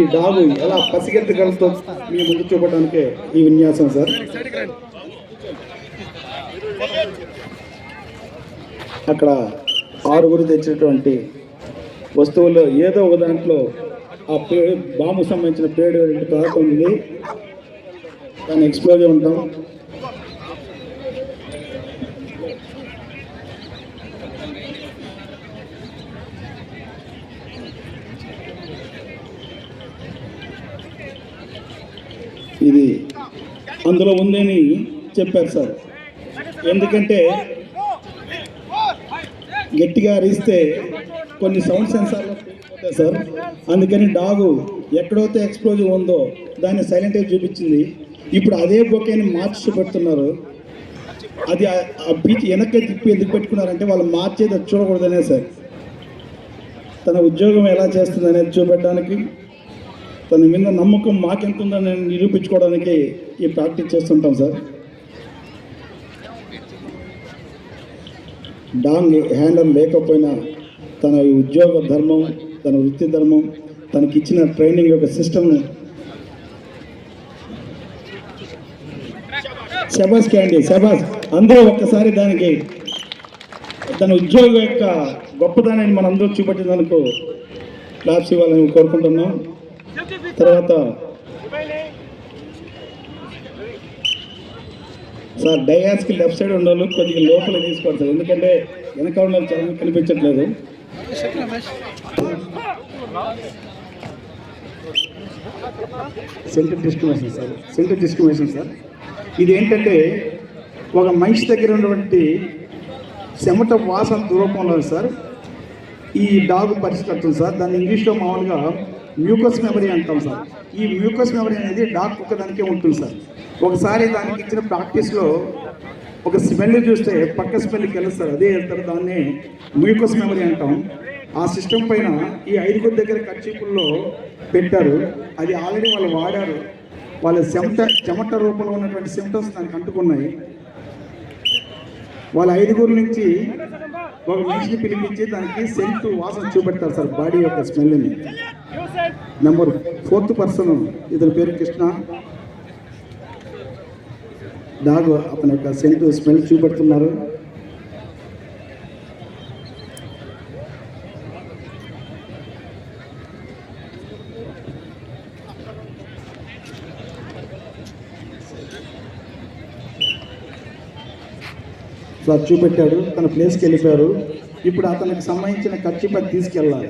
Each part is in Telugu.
ఈ డాగు ఎలా పసిగెత్తగలతో మీ ముందు చూపడానికే ఈ విన్యాసం సార్. అక్కడ ఆరుగురు తెచ్చినటువంటి వస్తువుల్లో ఏదో ఒక దాంట్లో ఆ పేడు బాంబు సంబంధించిన పేడు పదార్థం ఉంది. దాన్ని ఎక్స్ప్లోజ్ ఉంటాం. ఇది అందులో ఉందని చెప్పారు సార్. ఎందుకంటే గట్టిగా అరిస్తే కొన్ని సౌండ్ సెన్సార్లు సార్. అందుకని డాగు ఎక్కడైతే ఎక్స్ప్లోజివ్ ఉందో దాన్ని సైలెంట్గా చూపించింది. ఇప్పుడు అదే బొకేని మార్చి పెడుతున్నారు. అది ఆ- బీచ్ వెనక్కి తిప్పి ఎందుకు పెట్టుకున్నారంటే వాళ్ళు మార్చేది అది చూడకూడదనే సార్. తన ఉద్యోగం ఎలా చేస్తుంది అనేది చూపెట్టడానికి తన మీద నమ్మకం మాకెంత ఉందని నిరూపించుకోవడానికి ఈ ప్రాక్టీస్ చేస్తుంటాం సార్. డాంగ్ హ్యాండల్ లేకపోయినా తన ఉద్యోగ ధర్మం తన వృత్తి ధర్మం తనకిచ్చిన ట్రైనింగ్ యొక్క సిస్టమ్ని శబాస్ క్యాండీ శబాస్ అందరూ ఒక్కసారి దానికి తన ఉద్యోగం యొక్క గొప్పదనాన్ని మనందరూ చూపెట్టినందుకు క్లాప్స్ ఇవ్వాలని కోరుకుంటున్నాం. తర్వాత సార్ డయాస్కి లెఫ్ట్ సైడ్ ఉన్న వాళ్ళు కొద్దిగా లోపల తీసుకోండి సార్. ఎందుకంటే వెనక ఉన్న చాలా కనిపించట్లేదు. Scent discrimination sir scent discrimination sir ఇది ఏంటంటే ఒక మనిషి దగ్గర ఉన్నటువంటి చెమట వాసన దూరపంలో సార్ ఈ డాగ్ పరిస్థితి సార్ దాన్ని ఇంగ్లీష్లో మామూలుగా మ్యూకస్ మెమరీ అంటాం సార్. ఈ మ్యూకస్ మెమరీ అనేది డాక్ ఒకదానికే దానికే ఉంటుంది సార్. ఒకసారి దానికి ఇచ్చిన ప్రాక్టీస్లో ఒక స్మెల్ చూస్తే పక్క స్మెల్కి వెళ్ళిస్తారు అదే వెళ్తారు దాన్ని మ్యూకస్ మెమరీ అంటాం. ఆ సిస్టమ్ పైన ఈ ఐదుగురు దగ్గర కర్చీపుల్లో పెట్టారు. అది ఆల్రెడీ వాళ్ళు వాడారు. వాళ్ళ చెమట చెమట రూపంలో ఉన్నటువంటి సిమ్టమ్స్ దానికి అంటుకున్నాయి. వాళ్ళ ఐదుగురు నుంచి ఒక మనిషిని పిలిపించి దానికి సెంట్ వాసన చూపెడతారు సార్ బాడీ యొక్క స్మెల్ని. నెంబర్ ఫోర్త్ పర్సన్ ఇతని పేరు కృష్ణ. డాగ్ అతని యొక్క సెంట్ స్మెల్ చూపెడుతున్నారు. చూపెట్టాడు తన ప్లేస్కి వెళ్ళిపోయారు. ఇప్పుడు అతనికి సంబంధించిన ఖర్చు పది తీసుకెళ్ళాలి.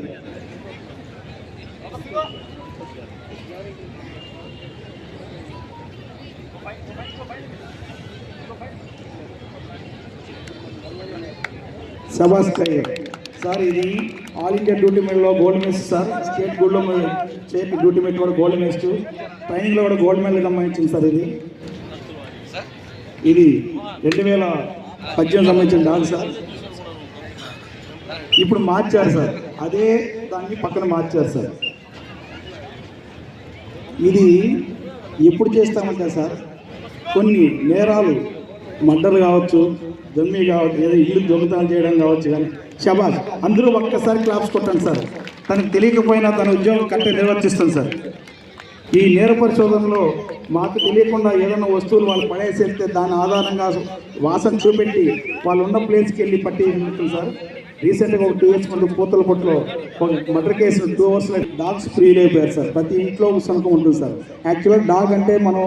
సబాస్ ఖయ్యర్ సార్ ఇది all India duty మెడల్లో gold medal sir. State gold state duty medal కూడా గోల్డ్ మెడల్స్. ట్రైనింగ్లో కూడా గోల్డ్ మెడల్ సంబంధించింది సార్ ఇది. ఇది రెండు వేల పద్దెనిమిది సంబంధించిన డాన్స్ సార్. ఇప్పుడు మార్చారు సార్. అదే దాన్ని పక్కన మార్చారు సార్. ఇది ఎప్పుడు చేస్తామంటే సార్? కొన్ని నేరాలు మంటలు కావచ్చు దొమ్మి కావచ్చు ఏదో ఇల్లు దొంగతనాలు చేయడం కావచ్చు కానీ షబాజ్ అందరూ ఒక్కసారి క్లాప్స్ కొట్టండి సార్. తనకు తెలియకపోయినా తన ఉద్యోగం కట్ట నిర్వర్తిస్తుంది సార్. ఈ నేర పరిశోధనలో మాకు తెలియకుండా ఏదైనా వస్తువులు వాళ్ళు పడేసేస్తే దాని ఆధారంగా వాసన చూపెట్టి వాళ్ళు ఉన్న ప్లేస్కి వెళ్ళి పట్టి సార్? రీసెంట్గా ఒక టూ ఇయర్స్ ముందు పూతల పొట్టులో ఒక మర్డర్ కేసు టూ అవర్స్లో డాగ్స్ ఫ్రీ అయిపోయారు సార్. ప్రతి ఇంట్లో సంతకం ఉంటుంది సార్. యాక్చువల్గా డాగ్ అంటే మనం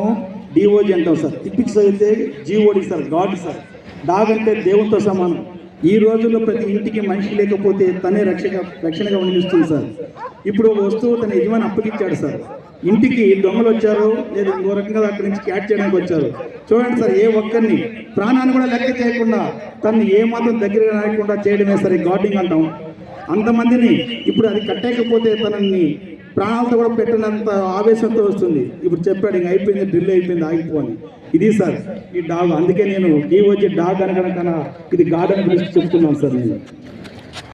డిఓజీ అంటాం సార్. తిప్పించి చదివితే G O D sir god sir. Dog అంటే దేవునితో సమానం. ఈ రోజుల్లో ప్రతి ఇంటికి మనిషి లేకపోతే తనే రక్షక రక్షణగా నిలుస్తుంది సార్. ఇప్పుడు ఒక వస్తువు తన యజమాని అప్పగించాడు సార్. ఇంటికి దొంగలు వచ్చారు లేదా ఇంకో రకంగా అక్కడి నుంచి క్యాచ్ చేయడానికి వచ్చారు. చూడండి సార్ ఏ ఒక్కరిని ప్రాణాన్ని కూడా లెక్క చేయకుండా తను ఏ మాత్రం దగ్గర రాకుండా చేయడమే సరే గార్డింగ్ అంటాం. అంతమందిని ఇప్పుడు అది కట్టేయకపోతే తనని ప్రాణాలతో కూడా పెట్టినంత ఆవేశంతో వస్తుంది. ఇప్పుడు చెప్పాడు ఇంక అయిపోయింది డ్రిల్ అయిపోయింది ఆగిపోని ఇది సార్ ఈ డాగ్ అందుకే నేను ఈ వచ్చి డాగ్ అనగనకన ఇది గార్డెన్ గురించి చెప్తున్నాను సార్ నేను.